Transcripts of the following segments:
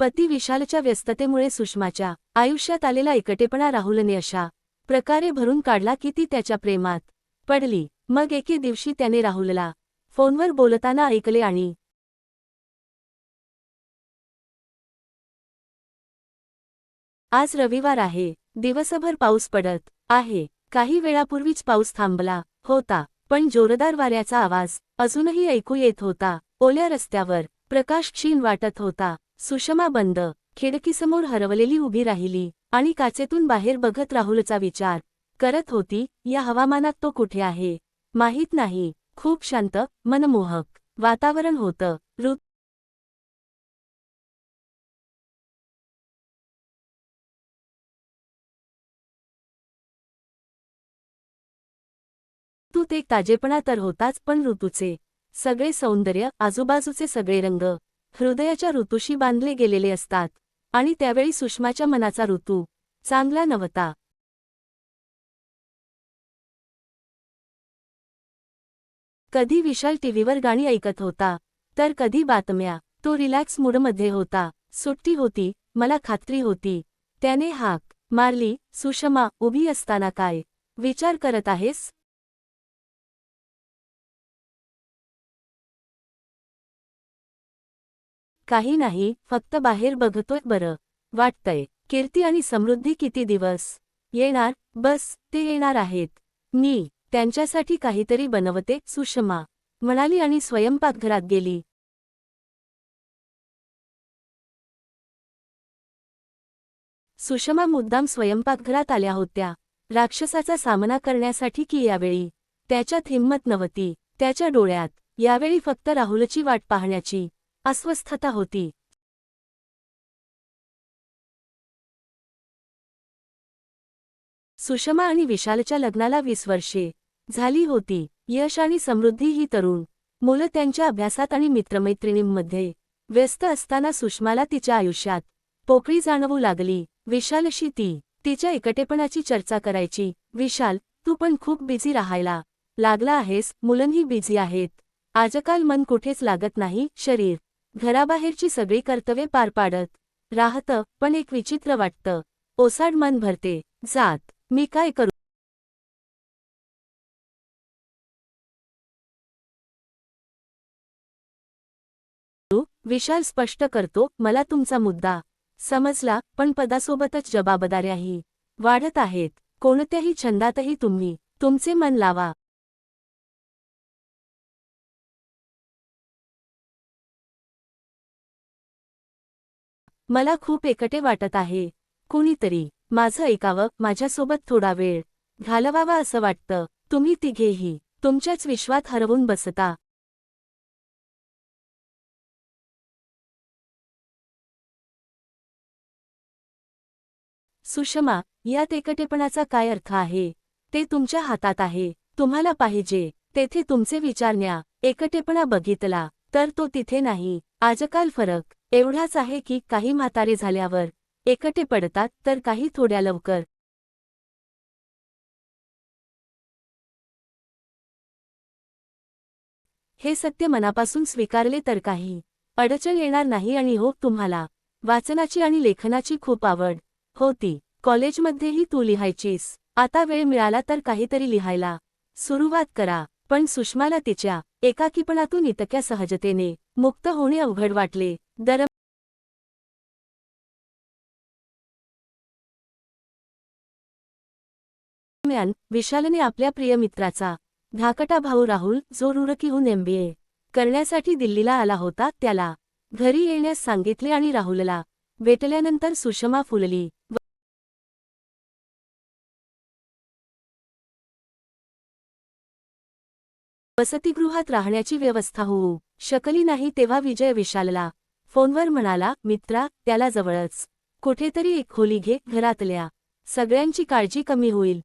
पती विशालच्या व्यस्ततेमुळे सुषमाच्या आयुष्यात आलेला एकटेपणा राहुलने अशा प्रकारे भरून काढला की ती त्याच्या प्रेमात पडली. मग एके दिवशी त्याने राहुलला फोनवर बोलताना ऐकले आणि आज रविवार आहे. दिवसभर पाऊस पडत आहे. काही वेळापूर्वीच पाऊस थांबला होता पण जोरदार वाऱ्याचा आवाज अजूनही ऐकू येत होता. ओल्या रस्त्यावर प्रकाश क्षीण वाटत होता. सुषमा बंद खिडकीसमोर हरवलेली उभी राहिली आणि काचेतून बाहेर बघत राहुलचा विचार करत होती या हवामानात तो कुठे आहे? माहीत नाही खूप शांत मनमोहक वातावरण होतं ऋतू ऋतूत एक ताजेपणा तर होताच पण ऋतूचे सगळे सौंदर्य आजूबाजूचे सगळे रंग हृदयाच्या ऋतूशी बांधले गेलेले असतात आणि त्यावेळी सुषमाच्या मनाचा ऋतू चांगला नव्हता. कधी विशाल टीव्हीवर गाणी ऐकत होता तर कधी बातम्या तो रिलॅक्स मूडमध्ये होता सुट्टी होती मला खात्री होती त्याने हाक मारली सुषमा उभी असताना काय विचार करत आहेस? काही नाही फक्त बाहेर बघतोय बरं. वाटतंय कीर्ती आणि समृद्धी किती दिवस? येणार बस ते येणार आहेत. मी त्यांच्यासाठी काहीतरी बनवते सुषमा. म्हणाली आणि स्वयंपाकघरात गेली. सुषमा मुद्दाम स्वयंपाकघरात आल्या होत्या. राक्षसाचा सामना करण्यासाठी की यावेळी? त्याच्यात हिंमत नव्हती. त्याच्या डोळ्यात यावेळी फक्त राहुलची वाट पाहण्याची. अस्वस्थता होती. सुषमा आणि विशालच्या लग्नाला वीस वर्षे झाली होती. यश आणि समृद्धी ही तरुण मुलं त्यांच्या अभ्यासात आणि मित्रमैत्रिणींमध्ये व्यस्त असताना सुषमाला तिच्या आयुष्यात पोकळी जाणवू लागली. विशालशी ती तिच्या एकटेपणाची चर्चा करायची. विशाल तू पण खूप बिझी राहायला लागला आहेस. मुलंही बिझी आहेत. आजकाल मन कुठेच लागत नाही. शरीर घराबाहेरची सगळी कर्तव्ये पार पाडत. राहतं पण एक विचित्र वाटतं. ओसाड मन भरते. जात. मी काय करू? विशाल स्पष्ट करतो मला तुमचा मुद्दा समजला पण पदासोबतच जबाबदाऱ्याही वाढत आहेत. कोणत्याही छंदातही तुम्ही तुमचे मन लावा. मला खूप एकटे वाटत आहे. कुणीतरी माझं ऐकावं माझ्यासोबत थोडा वेळ घालवावा असं वाटतं. तुम्ही तिघेही तुमच्याच विश्वात हरवून बसता. सुषमा यात एकटेपणाचा काय अर्थ आहे? ते तुमच्या हातात आहे. तुम्हाला पाहिजे. तेथे तुमचे विचार न्या. एकटेपणा बघितला तर तो तिथे नाही. आजकाल फरक एवढाच आहे की काही म्हातारे झाल्यावर एकटे पडतात तर काही थोड्या लवकर. हे सत्य मनापासून स्वीकारले तर काही अडचण येणार नाही आणि हो तुम्हाला वाचनाची आणि लेखनाची खूप आवड होती. कॉलेजमध्येही तू लिहायचीस. आता वेळ मिळाला तर काहीतरी लिहायला सुरुवात करा. पण सुषमाला तिच्या एकाकीपणातून इतक्या सहजतेने मुक्त होणे अवघड वाटले. दरम्यान दरम्यान विशालने आपल्या प्रिय मित्राचा धाकटा भाऊ राहुल जो रुरकीहून एमबीए करण्यासाठी दिल्लीला आला होता त्याला घरी येण्यास सांगितले आणि राहुलला भेटल्यानंतर सुषमा फुलली वसतिगृहात राहण्याची व्यवस्था होऊ शकली नाही तेव्हा विजय विशालला फोनवर म्हणाला मित्रा त्याला जवळच. कुठेतरी एक खोली घे घरातल्या. सगळ्यांची काळजी कमी होईल.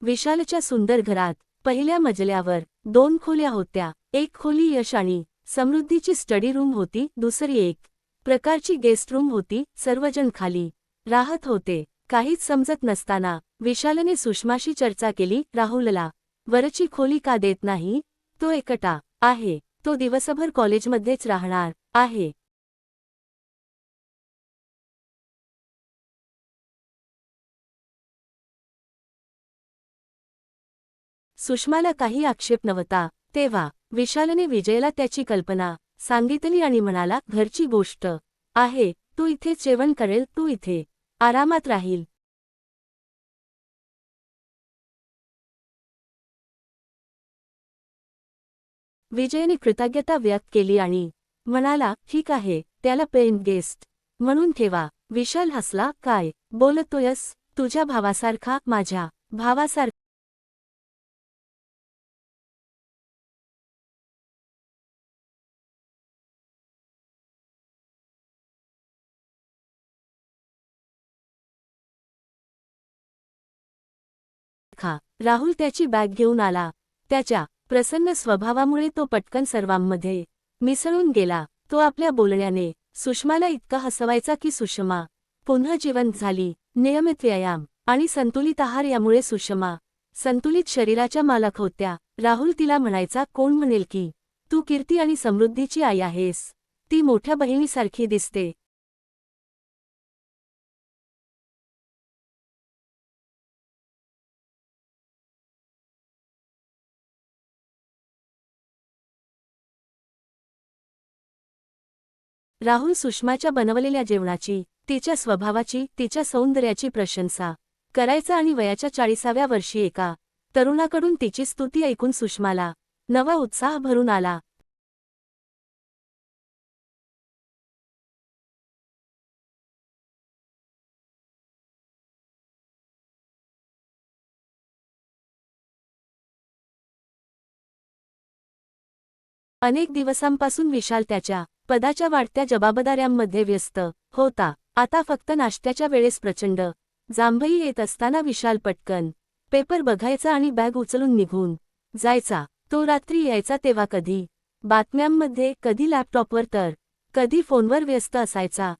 विशालच्या सुंदर घरात पहिल्या मजल्यावर दोन खोल्या होत्या. एक खोली यश आणि समृद्धीची स्टडी रूम होती दुसरी एक प्रकारची गेस्ट रूम होती सर्वजण खाली राहत होते. काहीच समजत नसताना विशालने सुषमाशी चर्चा केली राहुलला वरची खोली का देत नाही? तो एकटा आहे. तो दिवसभर कॉलेजमध्येच राहणार आहे. सुषमाला काही आक्षेप नव्हता. तेव्हा विशालने विजयला त्याची कल्पना सांगितली आणि म्हणाला घरची गोष्ट आहे. तू इथे जेवण करेल तू इथे. आरामात राहील. विजयने कृतज्ञता व्यक्त केली आणि म्हणाला ठीक आहे त्याला पेन गेस्ट म्हणून ठेवा. विशाल हसला काय? बोलतोयस? तुझ्या भावासारखा? माझ्या भावासारखा? खा राहुल त्याची बॅग घेऊन आला. त्याच्या प्रसन्न स्वभावामुळे तो पटकन सर्वांमध्ये मिसळून गेला. तो आपल्या बोलण्याने सुषमाला इतका हसवायचा की सुषमा पुन्हा जिवंत झाली नियमित व्यायाम आणि संतुलित आहार यामुळे सुषमा संतुलित शरीराच्या मालक होत्या. राहुल तिला म्हणायचा कोण म्हणेल की तू कीर्ती आणि समृद्धीची आई आहेस. ती मोठ्या बहिणीसारखी दिसते. राहुल सुषमाच्या बनवलेल्या जेवणाची तिच्या स्वभावाची तिच्या सौंदर्याची प्रशंसा करायचा आणि वयाच्या चाळीसाव्या वर्षी एका तरुणाकडून तिची स्तुती ऐकून सुषमाला नवा उत्साह भरून आला. अनेक दिवसांपासून विशाल त्याच्या पदाच्या वाढत्या जबाबदाऱ्यांमध्ये व्यस्त होता. आता फक्त नाश्त्याच्या वेळेस प्रचंड जांभई येत असताना विशाल पटकन पेपर बघायचा आणि बॅग उचलून निघून जायचा. तो रात्री यायचा तेव्हा कधी? बातम्यांमध्ये कधी लॅपटॉपवर तर कधी फोनवर व्यस्त असायचा.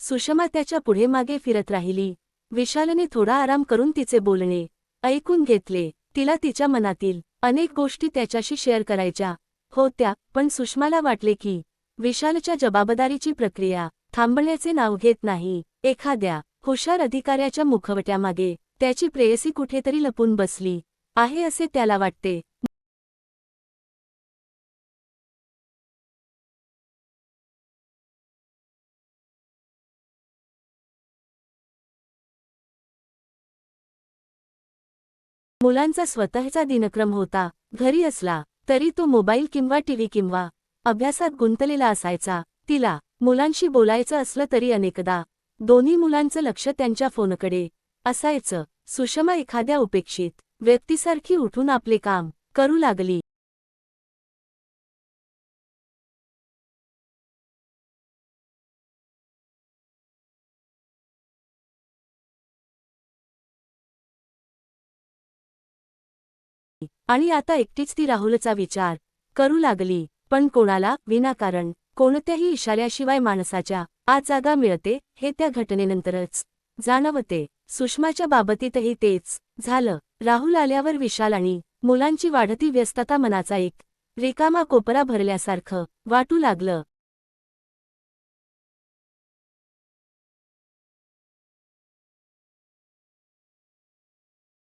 सुषमा त्याच्या पुढे मागे फिरत राहिली. विशालने थोडा आराम करून तिचे बोलणे ऐकून घेतले. तिला तिच्या मनातील अनेक गोष्टी त्याच्याशी शेअर करायच्या होत्या पण सुषमाला वाटले की विशालच्या जबाबदारीची प्रक्रिया थांबण्याचे नाव घेत नाही. एखाद्या हुशार अधिकाऱ्याच्या मुखवट्यामागे त्याची प्रेयसी कुठेतरी लपून बसली. आहे असे त्याला वाटते. मुलांचा स्वतःचा दिनक्रम होता. घरी असला तरी तो मोबाईल किंवा टीव्ही किंवा अभ्यासात गुंतलेला असायचा. तिला मुलांशी बोलायचं असलं तरी अनेकदा दोन्ही मुलांचं लक्ष त्यांच्या फोनकडे असायचं. सुषमा एखाद्या उपेक्षित व्यक्तीसारखी उठून आपले काम करू लागली. आणि आता एकटीच ती राहुलचा विचार करू लागली. पण कोणाला? विनाकारण. कोणत्याही इशाऱ्याशिवाय माणसाच्या आज जागा मिळते हे त्या घटनेनंतरच जाणवते. सुषमाच्या बाबतीतही तेच झालं. राहुल आल्यावर विशाल आणि मुलांची वाढती व्यस्तता मनाचा एक रिकामा कोपरा भरल्यासारखं वाटू लागलं.